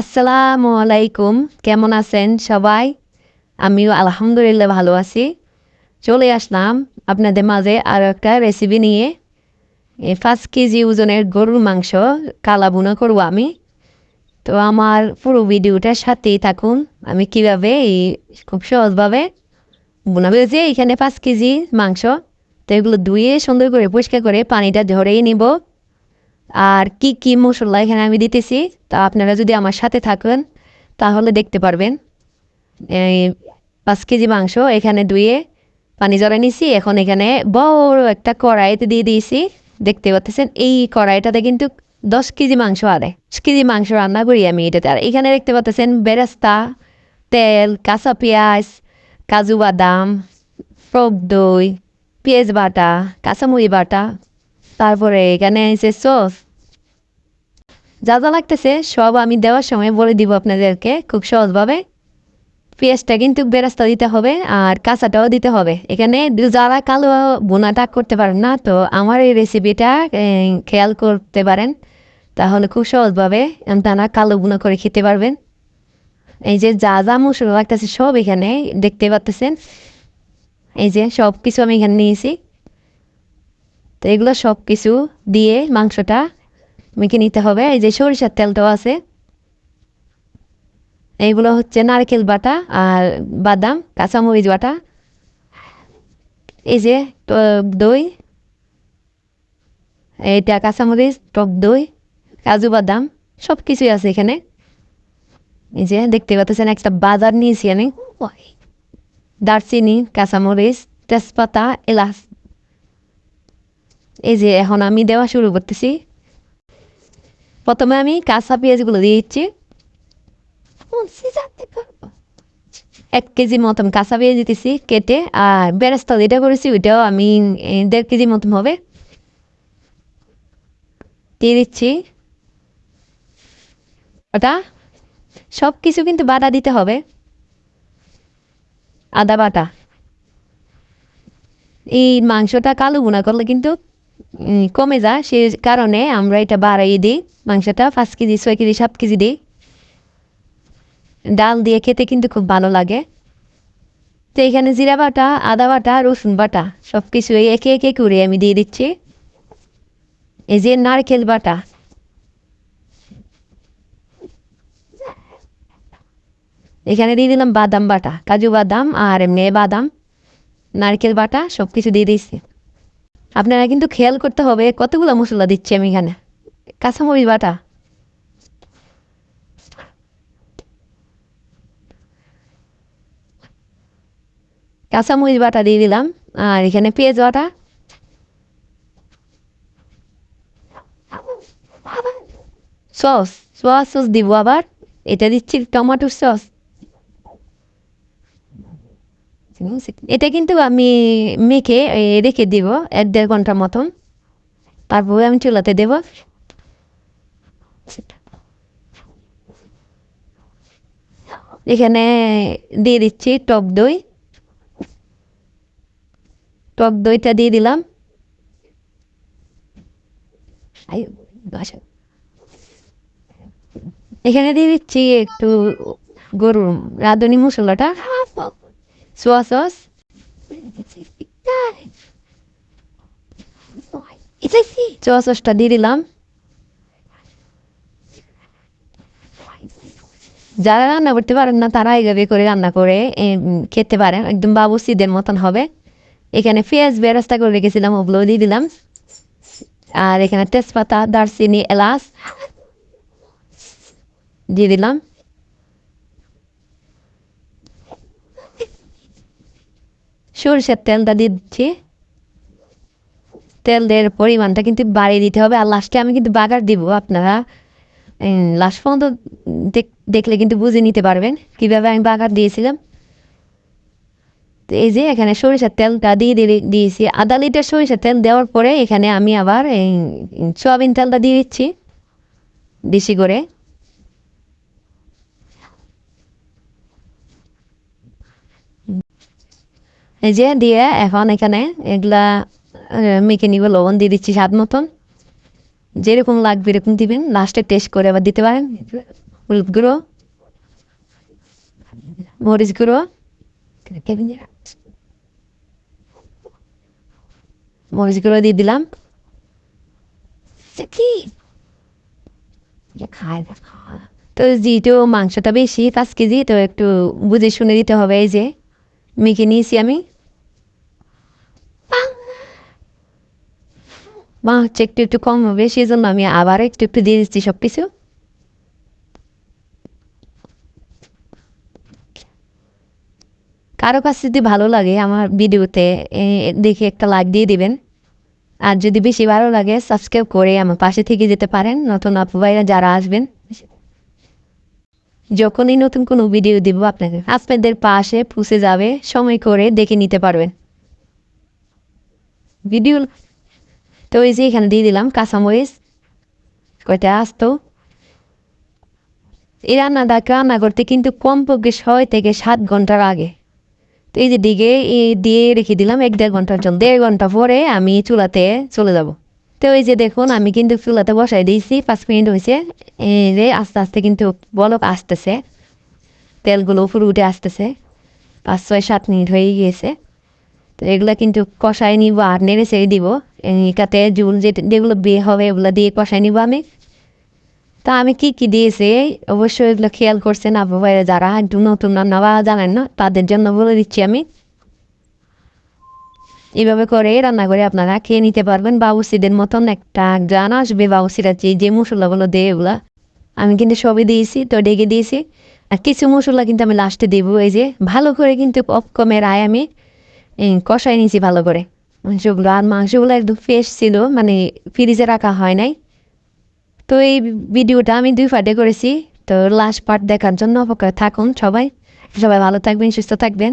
আসসালামু আলাইকুম। কেমন আছেন সবাই? আমিও আলহামদুলিল্লাহ ভালো আছি। চলে আসলাম আপনাদের মাঝে আরও একটা রেসিপি নিয়ে। এই পাঁচ কেজি ওজনের গরুর মাংস কালা বুনা করব আমি। তো আমার পুরো ভিডিওটার সাথেই থাকুন। আমি কীভাবে এই খুব সহজভাবে বোনা যে এখানে পাঁচ কেজি মাংস, তো এগুলো ধুয়ে সুন্দর করে পরিষ্কার করে পানিটা ঝরেই নিব। আর কি কি মশলা এখানে আমি দিতেছি, তা আপনারা যদি আমার সাথে থাকেন, তাহলে দেখতে পারবেন। এই পাঁচ কেজি মাংস এখানে ধুয়ে পানি জড়াই নিছি। এখন এখানে বড় একটা কড়াইতে দিয়ে দিয়েছি। দেখতে পাচ্ছেন, এই কড়াইটাতে কিন্তু দশ কেজি মাংস আরে, দশ কেজি মাংস রান্না করি আমি এটাতে। আর এখানে দেখতে পাচ্ছেন, বেরেস্তা, তেল, কাঁচা পেঁয়াজ, কাজু বাদাম, টক দই, পেঁয়াজ বাটা কাঁচামুড়ি বাটা তারপরে এখানে আছে সস। যা যা লাগতেছে সব আমি দেওয়ার সময় বলে দিব আপনাদেরকে খুব সহজভাবে। পেঁয়াজটা কিন্তু বেরাস্তা দিতে হবে আর কাঁচাটাও দিতে হবে। এখানে যারা কালো বোনাটা করতে পারেন না, তো আমার এই রেসিপিটা খেয়াল করতে পারেন। তাহলে খুব সহজভাবে তারা কালো বোনা করে খেতে পারবেন। এই যে যা যা মশলা লাগতেছে সব এখানে দেখতে পাচ্তেছেন এই যে সব কিছু আমি এখানে নিয়েছি। তো এগুলো সব কিছু দিয়ে মাংসটা মেখে নিতে হবে। এই যে সরিষার তেলটাও আছে। এইগুলো হচ্ছে নারকেল বাটা আর বাদাম, কাঁচামরিচ বাটা। এই যে দই, এইটা কাঁচামরিচ, টক দই, কাজু বাদাম সব কিছুই আছে এখানে। এই যে দেখতে পাচ্ছেন একটা বাজার নিয়েছি আমি। দারচিনি, কাঁচামরিচ, তেজপাতা, এলাচ। এই যে এখন আমি দেওয়া শুরু করতেছি। প্রথমে আমি কাঁচা পেঁয়াজগুলো দিয়ে দিচ্ছি। এক কেজি মতন কাঁচা পেঁয়াজ দিতেছি কেটে, আর বেরেস্তা যেটা করেছি ওইটাও আমি দেড় কেজি মতন হবে। দিয়ে দিচ্ছি। ওটা সব কিছু কিন্তু বাটা দিতে হবে। আদা বাটা। এই মাংসটা কালো গুণা করলে কিন্তু কমে যায় সে কারণে আমরা এটা বাড়াইয়ে দিই মাংসটা, পাঁচ কেজি, ছয় কেজি, সাত কেজি দিই। ডাল দিয়ে খেতে কিন্তু খুব ভালো লাগে। তো এখানে জিরা বাটা, আদা বাটা, রসুন বাটা সব কিছু একে একে করে আমি দিয়ে দিচ্ছি। এই যে নারকেল বাটা। এখানে দিয়ে দিলাম বাদাম বাটা, কাজু বাদাম আর এমনি বাদাম, নারকেল বাটা সব কিছু দিয়ে দিয়েছি। আপনারা কিন্তু খেয়াল করতে হবে, কতগুলো মশলা দিচ্ছি আমি এখানে। কাঁচামরিচ বাটা। কাঁচামরিচ বাটা দিয়ে দিলাম, আর এখানে পেঁয়াজ বাটা। সস সস সস দিব আবার। এটা দিচ্ছি টমেটো সস। এটা কিন্তু আমি মেখে রেখে দিব, এক দেড় ঘণ্টার মতন। তারপরে আমি চুলাতে দেব। এখানে দিয়ে দিচ্ছি টক দই। টক দইটা দিয়ে দিলাম। এখানে দিয়ে দিচ্ছি একটু গরুর রাঁধুনি মশলাটা। সোয়া সস সোয়া সসটা দিয়ে দিলাম যারা রান্না করতে পারেন না, তারা এইভাবে করে রান্না করে খেতে পারেন। একদম বাবুসিদের মতন হবে। এখানে পেঁয়াজ বেরাস্তা করে রেখেছিলাম ওগুলো দিয়ে দিলাম। আর এখানে তেজপাতা, দারচিনি, এলাচ দিয়ে দিলাম। সরষের তেলটা দিচ্ছি। তেল দেওয়ার পরিমাণটা কিন্তু বাড়িয়ে দিতে হবে। আর লাস্টে আমি কিন্তু বাগার দিব আপনারা। লাস্ট পর্যন্ত দেখ- দেখলে কিন্তু বুঝে নিতে পারবেন কীভাবে আমি বাগার দিয়েছিলাম। এই যে এখানে সরিষার তেলটা দিয়ে দিয়ে দিয়েছি। আধা লিটার সরিষার তেল দেওয়ার পরে এখানে আমি আবার এই সয়াবিন তেলটা দিয়ে দিচ্ছি, বেশি করে। এই যে দিয়ে এখন এখানে এগুলা মেখে নিব লবণ দিয়ে দিচ্ছি স্বাদ মতন। যেরকম লাগবে এরকম দিবেন। লাস্টে টেস্ট করে আবার দিতে পারেন। হলুদ গুঁড়ো মরিচ গুঁড়ো মরিচ গুঁড়ো দিয়ে দিলাম। কি? খায় তো যেহেতু মাংসটা বেশি পাঁচ কেজি তো একটু বুঝে শুনে দিতে হবে এই যে। মেখে নিয়েছি আমি মা হচ্ছে একটু একটু কম হবে সেই জন্য আমি আবার একটু একটু দিয়ে দিচ্ছি সব কিছু কারও কাছে যদি ভালো লাগে আমার ভিডিওতে দেখে একটা লাইক দিয়ে দিবেন আর যদি বেশি ভালো লাগে সাবস্ক্রাইব করে আমার পাশে থেকে যেতে পারেন নতুন আপু ভাইরা যারা আসবেন যখনই নতুন কোনো ভিডিও দিব আপনাকে। আপনাদের পাশে পুষে যাবে, সময় করে দেখে নিতে পারবেন। ভিডিও তো এই যে এখানে দিয়ে দিলাম কাঁচামরিচ, কয়টা আসতো। এই রান্নাটা রান্না করতে কিন্তু কমপক্ষে ছয় থেকে সাত ঘণ্টার আগে তো এই যে দিকে দিয়ে রেখে দিলাম এক দেড় ঘণ্টার জন্য। দেড় ঘণ্টা পরে আমি চুলাতে চলে যাব। তো এই যে দেখুন, আমি কিন্তু চুলাতে বসাই দিয়েছি, পাঁচ মিনিট হয়েছে। যে আস্তে আস্তে কিন্তু বলক আসতেছে। তেলগুলো উপরে উঠে আসতেছে। পাঁচ, ছয়, সাত মিনিট হয়ে গিয়েছে। তো এগুলো কিন্তু কষাই নিব আর নেড়ে ছেড়ে দিব। এটাতে জুল যে যেগুলো বিয়ে হবে এগুলো দিয়ে কষাই নিব আমি। তা আমি কি কি দিয়েছি? অবশ্যই এগুলো খেয়াল করছেন আবু ভাইরা যারা একটু নতুন রান্না বা জানেন না, তাদের জন্য বলে দিচ্ছি আমি। এইভাবে করে রান্না করে আপনারা খেয়ে নিতে পারবেন। বাবুসিদের মতন একটা গান আসবে বাবুসিরা যে মশলাগুলো দেয় এগুলা আমি কিন্তু সবই দিয়েছি, তো ডেকে দিয়েছি। আর কিছু মশলা কিন্তু আমি লাস্টে দেবো। এই যে, ভালো করে কিন্তু কমের আয় আমি কষাই নিয়েছি ভালো করে। মাংসগুলো, আর মাংসগুলো একদম ফ্রেশ ছিল মানে ফ্রিজে রাখা হয় নাই। তো এই ভিডিওটা আমি দুই পার্টে করেছি। তো লাস্ট পার্ট দেখার জন্য অপেক্ষা থাকুন সবাই। সবাই ভালো থাকবেন, সুস্থ থাকবেন।